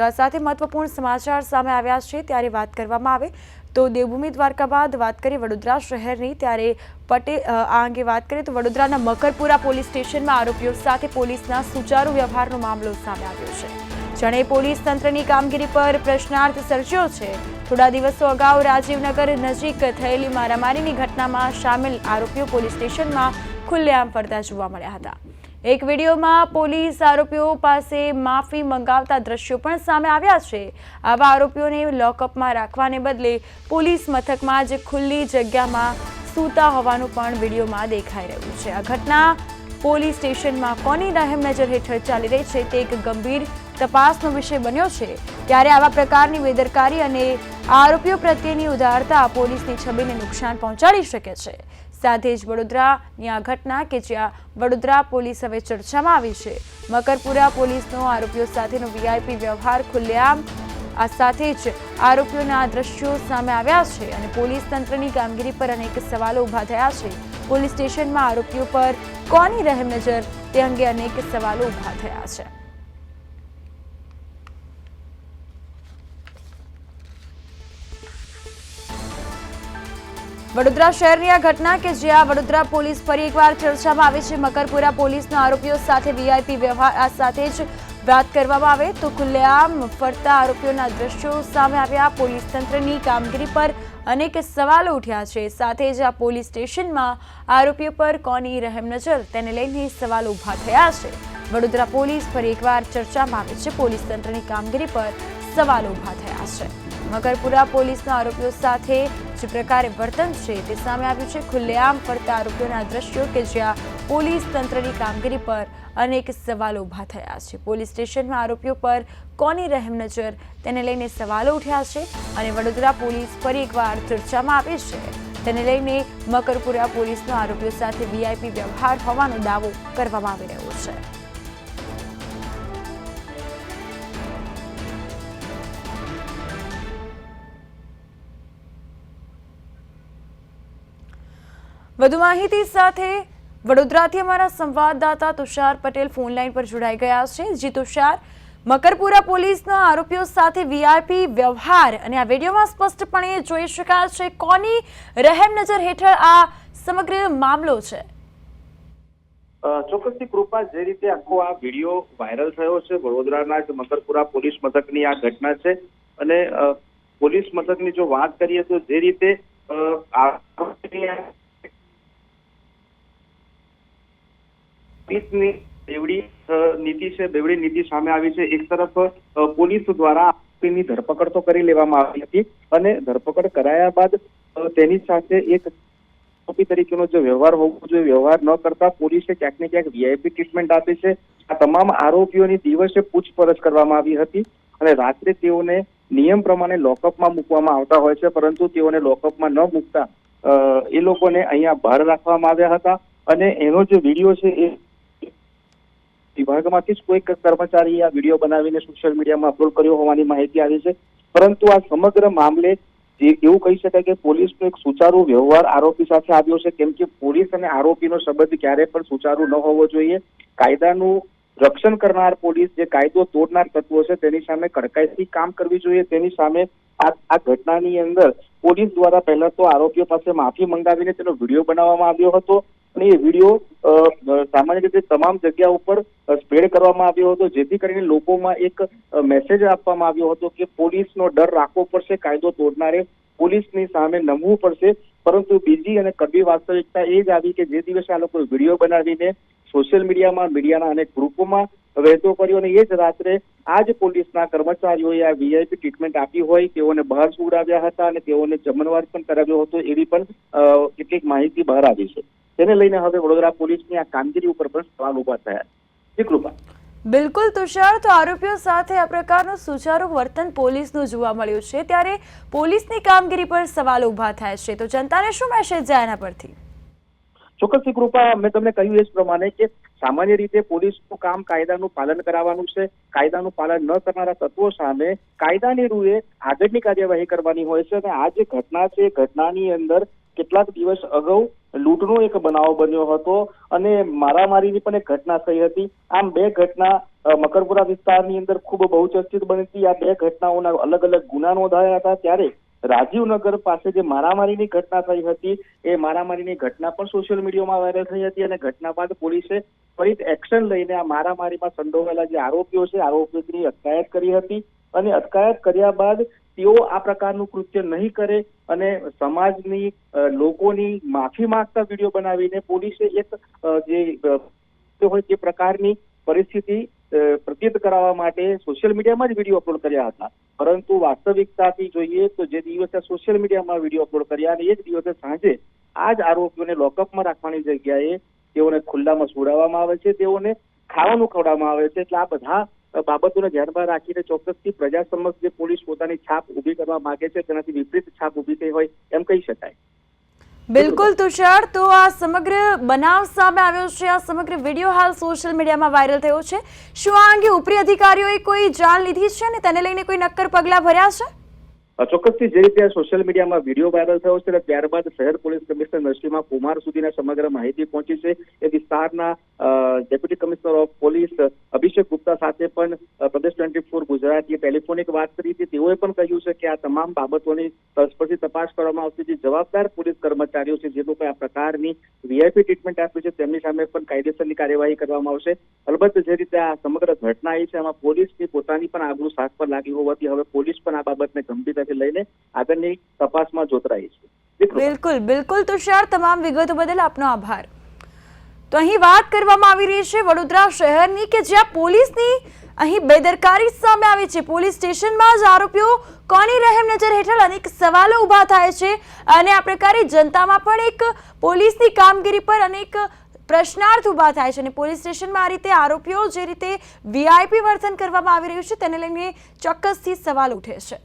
તો આ સાથે મહત્વપૂર્ણ સમાચાર સામે આવ્યા છે. ત્યારે વાત કરવામાં આવે તો દેવભૂમિ દ્વારકા બાદ વાત કરીએ વડોદરા શહેરની. ત્યારે પટેલ આ અંગે વાત કરીએ તો વડોદરાના મકરપુરા પોલીસ સ્ટેશનમાં આરોપીઓ સાથે પોલીસના સુચારુ વ્યવહારનો મામલો સામે આવ્યો છે. જણે પોલીસ તંત્રની કામગીરી પર પ્રશ્નાર્થ સર્જ્યો છે. થોડા દિવસો અગાઉ રાજીવનગર નજીક થયેલી મારામારીની ઘટનામાં સામેલ આરોપીઓ પોલીસ સ્ટેશનમાં ખુલ્લેઆમ ફરતા જોવા મળ્યા હતા. એક વિડીયોમાં પોલીસ આરોપીઓ પાસે માફી મંગાવતા દ્રશ્યો પણ સામે આવ્યા છે. આવા આરોપીઓને લોકઅપમાં રાખવાને બદલે પોલીસ મથકમાં જ ખુલ્લી જગ્યામાં સૂતા હોવાનું પણ વિડીયોમાં દેખાઈ રહ્યું છે. આ ઘટના પોલીસ સ્ટેશનમાં કોની રહેમ નજર હેઠળ ચાલી રહી છે તે એક ગંભીર તપાસનો વિષય બન્યો છે. ત્યારે આવા પ્રકારની બેદરકારી અને આરોપીઓ પ્રત્યેની ઉદારતા પોલીસની છબીને નુકસાન પહોંચાડી શકે છે. સાથે જ વડોદરાની આ ઘટના કે જ્યાં વડોદરા પોલીસ હવે ચર્ચામાં આવી છે. મકરપુરા પોલીસનો આરોપીઓ સાથેનો વીઆઈપી વ્યવહાર ખુલ્લેઆમ. આ સાથે જ આરોપીઓના દ્રશ્યો સામે આવ્યા છે અને પોલીસ તંત્રની કામગીરી પર અનેક સવાલો ઊભા થયા છે. પોલીસ સ્ટેશનમાં આરોપીઓ પર કોની રહેમ નજર? તે અંગે અનેક સવાલો ઊભા થયા છે. વડોદરા શહેરની આ ઘટના કે જ્યાં વડોદરા પોલીસ ફરી એકવાર ચર્ચામાં આવે છે. મકરપુરા પોલીસના આરોપીઓ સાથે વીઆઈપી વ્યવહાર આ સાથે જ વાત કરવામાં આવે તો ખુલ્લેઆમ ફરતા આરોપીઓના દ્રશ્યો સામે આવ્યા. પોલીસ તંત્રની કામગીરી પર અનેક સવાલો ઉઠ્યા છે. સાથે જ આ પોલીસ સ્ટેશનમાં આરોપીઓ પર કોની રહેમ નજર? તેને લઈને સવાલો ઊભા થયા છે. વડોદરા પોલીસ ફરી એકવાર ચર્ચામાં આવે છે. પોલીસ તંત્રની કામગીરી પર સવાલો ઊભા થયા છે. મકરપુરા પોલીસના આરોપીઓ સાથે જે પ્રકારે વર્તન છે તે સામે આવ્યું છે. ખુલ્લેઆમ ફરતા આરોપીઓના દ્રશ્યો કે જ્યાં પોલીસ તંત્રની કામગીરી પર અનેક સવાલો ઊભા થયા છે. પોલીસ સ્ટેશનમાં આરોપીઓ પર કોની રહેમ નજર તેને લઈને સવાલો ઉઠ્યા છે અને વડોદરા પોલીસ ફરી એકવાર ચર્ચામાં આવે છે. તેને લઈને મકરપુરા પોલીસનો આરોપીઓ સાથે વીઆઈપી વ્યવહાર હોવાનો દાવો કરવામાં આવી રહ્યો છે. વધુ માહિતી સાથે વડોદરાથી અમારા સંવાદદાતા તુષાર પટેલ ફોન લાઈન પર જોડાઈ ગયા છે. જી તુષાર, મકરપુરા પોલીસના આરોપીઓ સાથે વીઆઈપી વ્યવહાર અને આ વિડીયોમાં સ્પષ્ટપણે જોઈ શકાય છે કોની રહેમ નજર હેઠળ આ સમગ્ર મામલો છે. ચોક્કસથી કૃપા જે રીતે આખો આ વીડિયો વાયરલ થયો છે, વડોદરાના જ મકરપુરા પોલીસ મથકની આ ઘટના છે અને પોલીસ મથકની જો વાત કરીએ તો જે રીતે અ, આરોપીની આ પોલીસની બેવડી નીતિ છે, બેવડી નીતિ સામે આવી છે. એક તરફ પોલીસ દ્વારા આરોપીની ધરપકડ તો કરી લેવામાં આવી હતી અને ધરપકડ કરાયા બાદ તેની સાથે એક આરોપી તરીકેનો જે વ્યવહાર હોવો જોઈએ, વ્યવહાર ન કરતા પોલીસે ક્યાંક ને ક્યાંક વીઆઈપી ટ્રીટમેન્ટ આપી છે. આ તમામ આરોપીઓની દિવસે પૂછપરછ કરવામાં આવી હતી અને રાત્રે તેઓને નિયમ પ્રમાણે લોકઅપમાં મૂકવામાં આવતા હોય છે, પરંતુ તેઓને લોકઅપમાં ન મૂકતા એ લોકોને અહીંયા બહાર રાખવામાં આવ્યા હતા. અને એનો જે વીડિયો છે, એ વિભાગમાંથી જ કોઈક કર્મચારીએ આ વીડિયો બનાવીને સોશિયલ મીડિયામાં અપલોડ કર્યો હોવાની માહિતી આવી છે. પરંતુ આ સમગ્ર મામલે જે એવું કહી શકાય કે પોલીસનો એક સુચારુ વ્યવહાર આરોપી સાથે આવ્યો છે, કેમ કે પોલીસ અને આરોપીનો સંબંધ ક્યારે પણ સુચારુ ન હોવો જોઈએ. કાયદાનું રક્ષણ કરનાર પોલીસ જે કાયદો તોડનાર તત્વો છે, તેની સામે કડકાઈથી કામ કરવી જોઈએ. તેની સામે આ આ ઘટનાની અંદર પોલીસ દ્વારા પહેલા તો આરોપીઓ પાસે માફી મંગાવીને તેનો વીડિયો બનાવવામાં આવ્યો હતો. અને એ વીડિયો સામાન્ય રીતે તમામ જગ્યા ઉપર સ્પ્રેડ કરવામાં આવ્યો હતો, જેથી કરીને લોકોમાં એક મેસેજ આપવામાં આવ્યો હતો કે પોલીસનો ડર રાખવો પડશે, કાયદો તોડનારે પોલીસની સામે નમવું પડશે. પરંતુ બીજી અને કડવી વાસ્તવિકતા એ જ આવી કે જે દિવસે આ લોકો વીડિયો બનાવીને સોશિયલ મીડિયામાં મીડિયાના અનેક ગ્રુપોમાં વહેતો કર્યો અને એ જ રાત્રે આ જ પોલીસના કર્મચારીઓએ આ વીઆઈપી ટ્રીટમેન્ટ આપી હોય, તેઓને બહાર સુવડાવ્યા હતા અને તેઓને જમણવાર પણ કરાવ્યો હતો, એવી પણ કેટલીક માહિતી બહાર આવી છે. તેને લઈને હવે વડોદરા પોલીસની આ કામગીરી ઉપર પણ સવાલ ઊભા થયા છે. કૃપા. બિલકુલ તુષાર, તો આરોપીઓ સાથે આ પ્રકારનું સુચારુ વર્તન પોલીસનું જોવા મળ્યું છે. ત્યારે પોલીસની કામગીરી પર સવાલ ઊભા થાય છે. તો જનતાને શું મેસેજ જાય એના પરથી? ચોક્કસથી કૃપા, મેં તમને કહ્યું એ જ પ્રમાણે કે સામાન્ય રીતે પોલીસનું કામ કાયદાનું પાલન કરાવવાનું છે. કાયદાનું પાલન ન કરનારા તત્વો સામે કાયદાની રૂએ આગળની કાર્યવાહી કરવાની હોય છે અને આ જે ઘટના છે, એ ઘટનાની અંદર કેટલાક દિવસ અગાઉ લૂંટનો એક બનાવ બન્યો હતો અને મારામારીની પણ એક ઘટના થઈ હતી. આમ બે ઘટના મકરપુરા વિસ્તારની અંદર ખૂબ બહુ ચર્ચિત બની હતી આ બે ઘટનાઓના અલગ અલગ ગુના નોંધાયા હતા. ત્યારે રાજીવનગર પાસે જે મારામારીની ઘટના થઈ હતી, એ મારામારીની ઘટના પણ સોશિયલ મીડિયામાં વાયરલ થઈ હતી અને ઘટના બાદ પોલીસે ફરી એક્શન લઈને આ મારામારીમાં સંડોવાયેલા જે આરોપીઓ છે, આરોપીઓની અટકાયત કરી હતી અને અટકાયત કર્યા બાદ તેઓ આ પ્રકારનું કૃત્ય નહીં કરે અને સમાજની લોકોની માફી માંગતા વીડિયો બનાવીને પોલીસે એક જે હોય તે પ્રકારની પરિસ્થિતિ પ્રતીત કરાવવા માટે સોશિયલ મીડિયામાં જ વીડિયો અપલોડ કર્યા હતા. પરંતુ વાસ્તવિકતાથી જોઈએ તો જે દિવસે સોશિયલ મીડિયામાં વીડિયો અપલોડ કર્યા અને એ જ દિવસે સાંજે આ જ આરોપીઓને લોકઅપમાં રાખવાની જગ્યાએ તેઓને ખુલ્લામાં સુડાવવામાં આવે છે, તેઓને ખાવાનું ખવડાવવામાં આવે છે. એટલે આ બધા બાબતોને ધ્યાનમાં રાખીને ચોક્કસથી પ્રજા સમક્ષ જે પોલીસ પોતાની છાપ ઊભી કરવા માંગે છે, તેનાથી વિપરીત છાપ ઊભી થઈ હોય એમ કહી શકાય. બિલકુલ તુષાર. તો આ સમગ્ર બનાવ સામે આવ્યો છે. આ સમગ્ર વીડિયો હાલ સોશિયલ મીડિયામાં વાયરલ થયો છે. શું આ અંગે ઉપરી અધિકારીઓએ કોઈ જાણ લીધી છે અને તેને લઈને કોઈ નક્કર પગલાં ભર્યા છે? ચોક્કસથી જે રીતે સોશિયલ મીડિયામાં વીડિયો વાયરલ થયો છે, અને ત્યારબાદ શહેર પોલીસ કમિશનર નરસિંહા કુમાર સુધીના સમગ્ર માહિતી પહોંચી છે. એ વિસ્તારના deputy commissioner of police Abhishek Gupta સાથે પણ પ્રદેશ ટ્વેન્ટી ફોર ગુજરાતીએ ટેલિફોનિક વાત કરી હતી. તેઓએ પણ કહ્યું છે કે આ તમામ બાબતોની તલસ્પર્શી તપાસ કરવામાં આવશે. જે જવાબદાર પોલીસ કર્મચારીઓ છે જે લોકોએ આ પ્રકારની વીઆઈપી ટ્રીટમેન્ટ આપી છે, તેમની સામે પણ કાયદેસરની કાર્યવાહી કરવામાં આવશે. અલબત્ત જે રીતે આ સમગ્ર ઘટના આવી છે, એમાં પોલીસની પોતાની પણ આગળ શાક પર લાગી હોવાથી હવે પોલીસ પણ આ બાબતને ગંભીરતાથી લઈને આગળની તપાસમાં જોતરાઈ છે. બિલકુલ બિલકુલ તુષાર, તમામ વિગતો બદલ આપનો આભાર. તો અહીં વાત કરવામાં આવી રહી છે વડોદરા શહેરની કે જ્યાં પોલીસની અહીં બેદરકારી સામે આવી છે. પોલીસ સ્ટેશનમાં જ આરોપીઓ કોની રહેમ નજર હેઠળ અનેક સવાલો ઊભા થાય છે અને આ પ્રકારે જનતામાં પણ એક પોલીસની કામગીરી પર અનેક પ્રશ્નાર્થ ઊભા થાય છે અને પોલીસ સ્ટેશનમાં આ રીતે આરોપીઓ જે રીતે વીઆઈપી વર્તન કરવામાં આવી રહ્યું છે તેને લઈને ચોક્કસથી સવાલ ઉઠે છે.